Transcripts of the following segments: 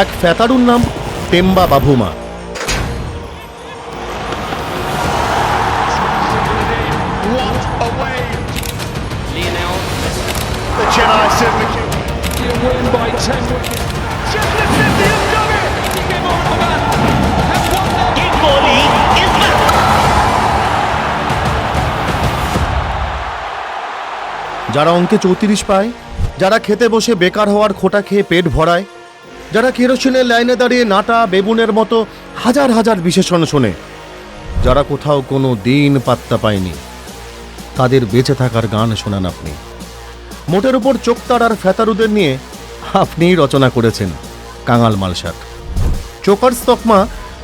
এক ফেতারুর নাম Temba Bavuma. যারা অঙ্কে চৌত্রিশ পায়, যারা খেতে বসে বেকার হওয়ার খোটা খেয়ে পেট ভরায় যারা কেরোসিনের লাইনে দাঁড়িয়ে নাটা বেবুনের মতো হাজার হাজার বিশেষণ শোনে, যারা কোথাও কোনো দিন পাত্তা পায়নি, তাদের বেঁচে থাকার গান শোনান আপনি। মোটের উপর চোখতার আর ফেতারুদের নিয়ে আপনিই রচনা করেছেন কাঙাল মালসার। চোকার তকমা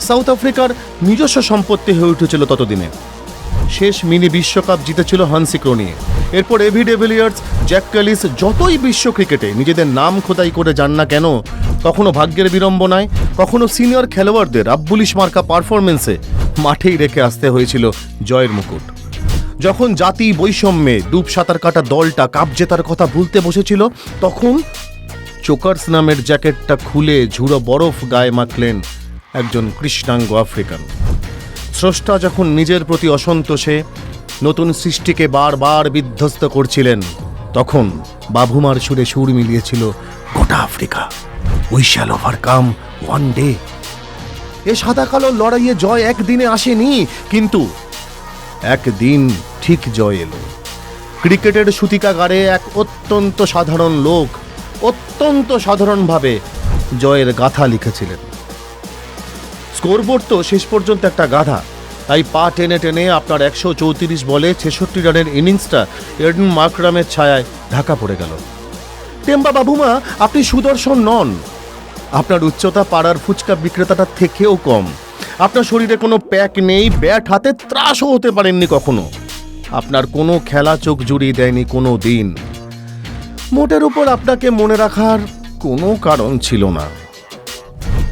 সাউথ আফ্রিকার নিজস্ব সম্পত্তি হয়ে উঠেছিল ততদিনে। শেষ মিনি বিশ্বকাপ জিতেছিল হান্সি ক্রোনিয়ে এরপর এভি ডেভিলিয়ার্স, জ্যাক ক্যালিস যতই বিশ্ব ক্রিকেটে নিজেদের নাম খোদাই করে যান না কেন কখনো ভাগ্যের বিড়ম্বনায়, কখনো সিনিয়র খেলোয়াড়দের আব্বুলিশ মার্কা পারফরমেন্সে মাঠেই রেখে আসতে হয়েছিল জয়ের মুকুট। যখন জাতি বৈষম্যে ডুব সাঁতার কাটা দলটা কাপ জেতার কথা ভুলতে বসেছিল, তখন চোকার্স নামের জ্যাকেটটা খুলে ঝুড়ো বরফ গায়ে মাখলেন একজন কৃষ্ণাঙ্গ আফ্রিকান। স্রষ্টা যখন নিজের প্রতি অসন্তোষে নতুন সৃষ্টিকে বারবার বিধ্বস্ত করছিলেন, তখন বাভুমার সুরে সুর মিলিয়েছিল গোটা Africa. We shall overcome one day এ সাদা কালো লড়াইয়ে জয় একদিনে আসেনি, কিন্তু একদিন ঠিক জয় এলো। ক্রিকেটের সুতিকাগারে এক অত্যন্ত সাধারণ লোক অত্যন্ত সাধারণভাবে জয়ের গাথা লিখেছিলেন। স্কোরবোর্ড তো শেষ পর্যন্ত একটা গাধা, তাই পা টেনে টেনে আপনার একশো চৌত্রিশ বলে ছেষট্টি রানের ইনিংসটা এডন মার্করামের ছায়ায় ঢাকা পড়ে গেল। টেম্বা বাবুমা, আপনি সুদর্শন নন। আপনার উচ্চতা পাড়ার ফুচকা বিক্রেতাটার থেকেও কম। আপনার শরীরে কোনো প্যাক নেই, ব্যাট হাতে ত্রাসও হতে পারেননি কখনো। আপনার কোনো খেলা চোখ জুড়িয়ে দেয়নি কোনো দিন। মোটের উপর আপনাকে মনে রাখার কোনো কারণ ছিল না।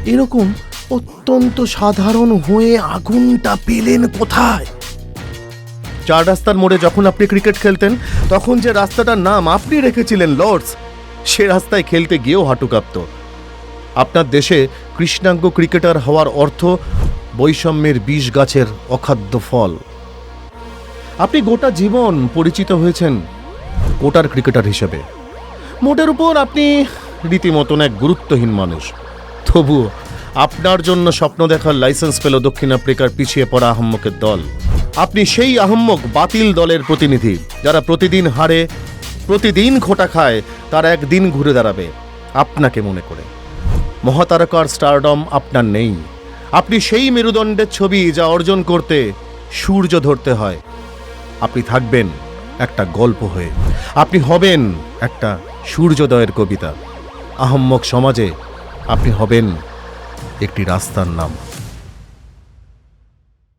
এরকম অত্যন্ত সাধারণ হয়ে আগুনটা পেলেন কোথায়? চার রাস্তার মোড়ে যখন আপনি ক্রিকেট খেলতেন, তখন যে রাস্তাটার নাম আপনি রেখেছিলেন, লর্ডস, সে রাস্তায় খেলতে গিয়েও হাঁটু কাঁপত। আপনার দেশে কৃষ্ণাঙ্গ ক্রিকেটার হওয়ার অর্থ বৈষম্যের বিষ গাছের অখাদ্য ফল। আপনি গোটা জীবন পরিচিত হয়েছেন কোটার ক্রিকেটার হিসেবে। মোটের উপর আপনি রীতিমতন এক গুরুত্বহীন মানুষ। তবুও আপনার জন্য স্বপ্ন দেখার লাইসেন্স পেল দক্ষিণ আফ্রিকার পিছিয়ে পড়া আহম্মকের দল। আপনি সেই আহম্মক বাতিল দলের প্রতিনিধি, যারা প্রতিদিন হারে, প্রতিদিন খোটা খায়, তার একদিন ঘুরে দাঁড়াবে। আপনাকে মনে করে। মহাতারকার স্টারডম আপনার নেই। আপনি সেই মেরুদণ্ডের ছবি যা অর্জন করতে সূর্য ধরতে হয়। আপনি থাকবেন একটা গল্প হয়ে। আপনি হবেন একটা সূর্যোদয়ের কবিতা। আহম্মক সমাজে আপনি হবেন একটি রাস্তার নাম।